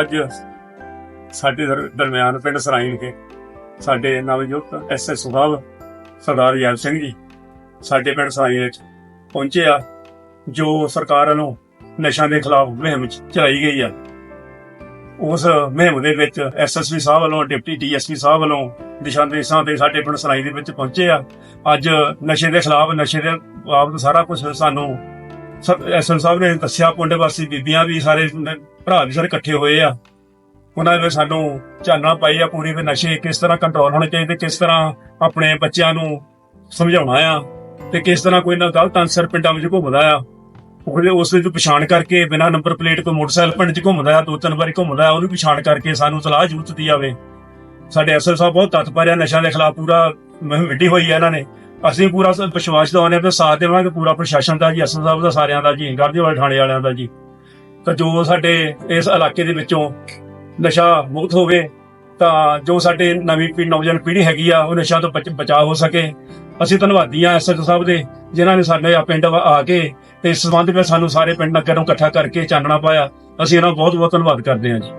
ਅੱਜ ਸਾਡੇ ਦਰ- ਦਰਮਿਆਨ ਪਿੰਡ ਸਰਾਈਨ ਕੇ, ਸਾਡੇ ਨਵਯੁਕਤ ਐਸਐਸ ਸਾਹਿਬ ਸਰਦਾਰ ਯਾਲ ਸਿੰਘ ਜੀ, ਸਾਡੇ ਪਿੰਡ ਸਰਾਈਨ ਵਿੱਚ ਪਹੁੰਚੇ ਆ, ਜੋ ਸਰਕਾਰ ਵੱਲੋਂ ਨਸ਼ਿਆਂ ਦੇ ਖਿਲਾਫ ਮੁਹਿੰਮ ਚਲਾਈ ਗਈ ਆ। ਉਸ ਮੁਹਿੰਮ ਦੇ ਵਿੱਚ ਐਸਐਸਪੀ ਸਾਹਿਬ ਵੱਲੋਂ, ਡਿਪਟੀ ਡੀਐਸਪੀ ਸਾਹਿਬ ਵੱਲੋਂ ਦਿਸ਼ਾ ਨਿਰਦੇਸ਼ਾਂ ਦੇ ਸਾਡੇ ਪਿੰਡ ਸਰਾਈ ਦੇ ਵਿੱਚ ਪਹੁੰਚੇ ਆ। ਅੱਜ ਨਸ਼ੇ ਦੇ ਖਿਲਾਫ, ਨਸ਼ੇ ਦੇ ਬਾਬਤ ਸਾਰਾ ਕੁਝ ਸਾਨੂੰ ਐਸਐਨ ਸਾਹਿਬ ਨੇ ਦੱਸਿਆ ਪਿੰਡ ਵਾਸੀ ਬੀਬੀਆਂ ਵੀ ਸਾਰੇ ਭਰਾ ਵੀ ਸਾਰੇ ਇਕੱਠੇ ਹੋਏ ਆ। ਉਹਨਾਂ ਨੇ ਸਾਨੂੰ ਚਾਨਣਾ ਪਾਈ ਆ ਪੂਰੀ ਵੀ ਨਸ਼ੇ ਕਿਸ ਤਰ੍ਹਾਂ ਕੰਟਰੋਲ ਹੋਣੇ ਚਾਹੀਦੇ, ਕਿਸ ਤਰ੍ਹਾਂ ਆਪਣੇ ਬੱਚਿਆਂ ਨੂੰ ਸਮਝਾਉਣਾ ਆ ਤੇ ਕਿਸ ਤਰ੍ਹਾਂ ਕੋਈ ਨਾ ਗਲਤ ਅਨਸਰ ਪਿੰਡਾਂ ਵਿੱਚ ਘੁੰਮਦਾ ਆ। ਉਹਦੇ ਉਸ ਦੀ ਪਛਾਣ ਕਰਕੇ ਬਿਨਾਂ ਨੰਬਰ ਪਲੇਟ ਤੋਂ ਮੋਟਰਸਾਈਕਲ ਪਿੰਡ 'ਚ ਘੁੰਮਦਾ ਆ ਦੋ ਤਿੰਨ ਵਾਰੀ ਘੁੰਮਦਾ ਆ ਉਹਨੂੰ ਪਛਾਣ ਕਰਕੇ ਸਾਨੂੰ ਸਲਾਹ ਜ਼ਰੂਰ ਦਿੱਤੀ ਜਾਵੇ। ਸਾਡੇ ਐਸਐਲ ਸਾਹਿਬ ਬਹੁਤ ਤਤਪਰ ਆ, ਨਸ਼ਿਆਂ ਦੇ ਖਿਲਾਫ ਪੂਰਾ ਮੁਹਿੰਮ ਵਿੱਢੀ ਹੋਈ ਆ ਇਹਨਾਂ ਨੇ। ਅਸੀਂ ਪੂਰਾ ਸ- ਵਿਸ਼ਵਾਸ ਦਵਾਉਂਦੇ ਹਾਂ ਕਿ ਸਾਥ ਦੇਵਾਂਗੇ, ਪੂਰਾ ਪ੍ਰਸ਼ਾਸਨ ਦਾ ਜੀ ਐਸਐਲ ਸਾਹਿਬ ਦਾ, ਸਾਰਿਆਂ ਦਾ ਜੀ ਗਾਰਦੀ ਵਾਲੇ ਥਾਣੇ ਵਾਲਿਆਂ ਦਾ ਜੀ। ਤਾਂ ਜੋ ਸਾਡੇ ਇਸ ਇਲਾਕੇ ਦੇ ਵਿੱਚੋਂ ਨਸ਼ਾ ਮੁਕਤ ਹੋਵੇ, ਤਾਂ ਜੋ ਸਾਡੇ ਨਵੀਂ ਪੀ ਨੌਜਵਾਨ ਪੀੜ੍ਹੀ ਹੈਗੀ ਆ, ਉਹ ਨਸ਼ਾ ਤੋਂ ਬਚ- ਬਚਾਅ ਹੋ ਸਕੇ। ਅਸੀਂ ਧੰਨਵਾਦੀ ਆ ਐਸਐਚ ਸਾਹਿਬ ਦੇ, ਜਿਨ੍ਹਾਂ ਨੇ ਸਾਡੇ ਆ ਪਿੰਡ ਵਾ- ਆ ਕੇ ਤੇ ਇਸ ਸੰਬੰਧ ਵਿੱਚ ਸਾਨੂੰ ਸਾਰੇ ਪਿੰਡ ਨਗਰ ਨੂੰ ਇਕੱਠਾ ਕਰਕੇ ਚਾਨਣਾ ਪਾਇਆ। ਅਸੀਂ ਇਹਨਾਂ ਦਾ ਬਹੁਤ ਬਹੁਤ ਧੰਨਵਾਦ ਕਰਦੇ ਹਾਂ ਜੀ।